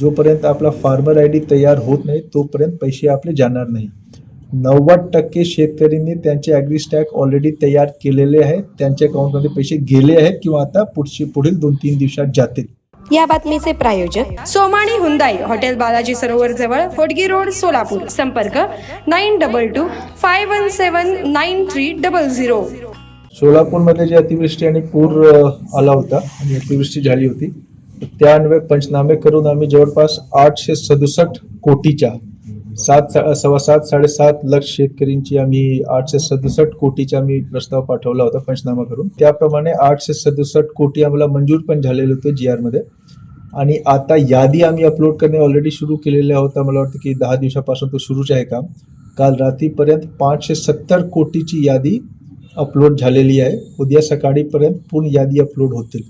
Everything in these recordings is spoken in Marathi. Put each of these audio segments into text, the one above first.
जोपर्यंत आपला फार्मर आय डी तयार होत नाही तोपर्यंत पैसे आपले जाणार नाही. नव्वद टक्के शेतकऱ्यांनी त्यांचे ॲग्री स्टॅक ऑलरेडी तयार केलेले आहेत त्यांच्या अकाउंटमध्ये पैसे गेले आहेत किंवा आता पुढची पुढील दोन तीन दिवसात जातील. या बातमीचे प्रायोजक सोमाणी हुंदाई हॉटेल बालाजी सरोवर जवळ होडगी रोड सोलापूर. संपर्क nine double two five one seven nine three double zero. सोलापूरमध्ये जे अतिवृष्टी आणि पूर आला होता आणि अतिवृष्टी झाली होती त्या अन्वये पंचनामे करून आम्ही जवळपास आठशे सदुसष्ट कोटीच्या सात सव्वा सात साडेसात लक्ष शेतकऱ्यांची आम्ही आठशे सदुसष्ट कोटीचा आम्ही प्रस्ताव पाठवला होता पंचनामा करून. त्याप्रमाणे आठशे सदुसष्ट कोटी आम्हाला मंजूर पण झालेले होते जी आरमध्ये आणि आता यादी आम्ही अपलोड करणे ऑलरेडी सुरू केलेले आहोत. मला वाटतं की दहा दिवसापासून तो सुरूच आहे काम. काल रात्रीपर्यंत पाचशे सत्तर कोटीची यादी अपलोड झालेली आहे. उद्या सकाळीपर्यंत पूर्ण यादी अपलोड होतील.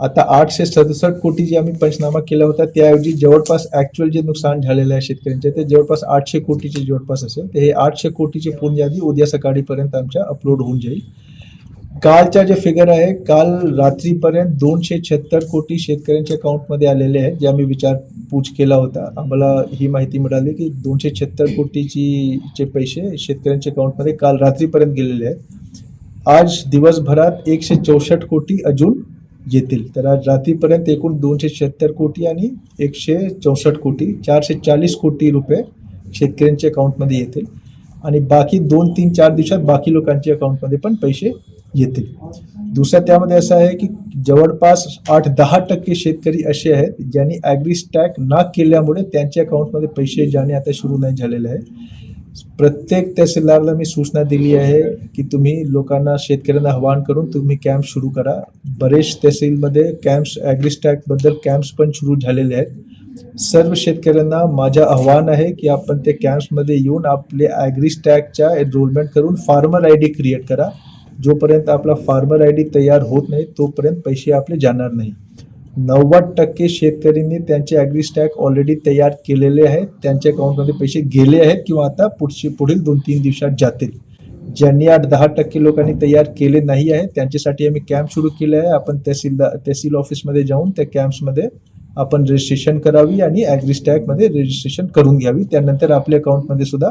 आता आठशे सदुसष्ट कोटी जे आम्ही पंचनामा केला होता त्याऐवजी जवळपास ॲक्च्युअल जे नुकसान झालेलं आहे शेतकऱ्यांचे ते जवळपास आठशे कोटीचे जवळपास असेल. तर हे आठशे कोटीची पूर्ण यादी उद्या सकाळीपर्यंत आमच्या अपलोड होऊन जाईल. कालच्या जे फिगर आहे काल रात्रीपर्यंत दोनशे छत्तर कोटी शेतकऱ्यांच्या अकाउंटमध्ये आलेले आहेत जे आम्ही विचारपूस केला होता. आम्हाला ही माहिती मिळाली की दोनशे छत्तर कोटीची चे पैसे शेतकऱ्यांच्या अकाउंटमध्ये काल रात्रीपर्यंत गेलेले आहेत. आज दिवसभरात एकशे चौसष्ट कोटी अजून येतील. तर आज रात्रीपर्यंत एकूण दोनशे शहात्तर कोटी आणि एकशे चौसष्ट कोटी चारशे चाळीस कोटी रुपये शेतकऱ्यांच्या अकाउंटमध्ये येतील. आणि बाकी दोन तीन चार दिवसात बाकी लोकांच्या अकाउंटमध्ये पण पैसे येतील. दुसरं त्यामध्ये असं आहे की जवळपास आठ दहा टक्के शेतकरी असे आहेत ज्यांनी ॲग्री स्टॅक ना केल्यामुळे त्यांच्या अकाउंटमध्ये पैसे जाणे आता सुरू नाही झालेले आहे. प्रत्येक तहसीलदारला मी सूचना दिली आहे की तुम्ही लोकांना शेतकऱ्यांना आवाहन करून तुम्ही कॅम्प सुरू करा. बरेच तहसीलमध्ये कॅम्प्स ॲग्रिस्टॅकबद्दल कॅम्प्स पण सुरू झालेले आहेत. सर्व शेतकऱ्यांना माझं आव्हान आहे की आपण ते कॅम्प्समध्ये येऊन आपले ॲग्रिस्टॅकच्या एनरोलमेंट करून फार्मर आय डी क्रिएट करा. जोपर्यंत आपला फार्मर आय डी तयार होत नाही तोपर्यंत पैसे आपले जाणार नाही. नव्वद टक्के शेतकऱ्यांनी त्यांचे ॲग्रीस्टॅक ऑलरेडी तयार केलेले आहेत त्यांच्या अकाउंटमध्ये पैसे गेले आहेत किंवा आता पुढचे पुढील दोन तीन दिवसात जातील. ज्यांनी आठ दहा टक्के लोकांनी तयार केले नाही आहे त्यांच्यासाठी आम्ही कॅम्प सुरू केले आहे. आपण तहसीलदार तहसील ऑफिसमध्ये जाऊन त्या कॅम्प्समध्ये आपण रजिस्ट्रेशन करावी आणि ॲग्रीस्टॅकमध्ये रजिस्ट्रेशन करून घ्यावी. त्यानंतर आपल्या अकाउंटमध्ये सुद्धा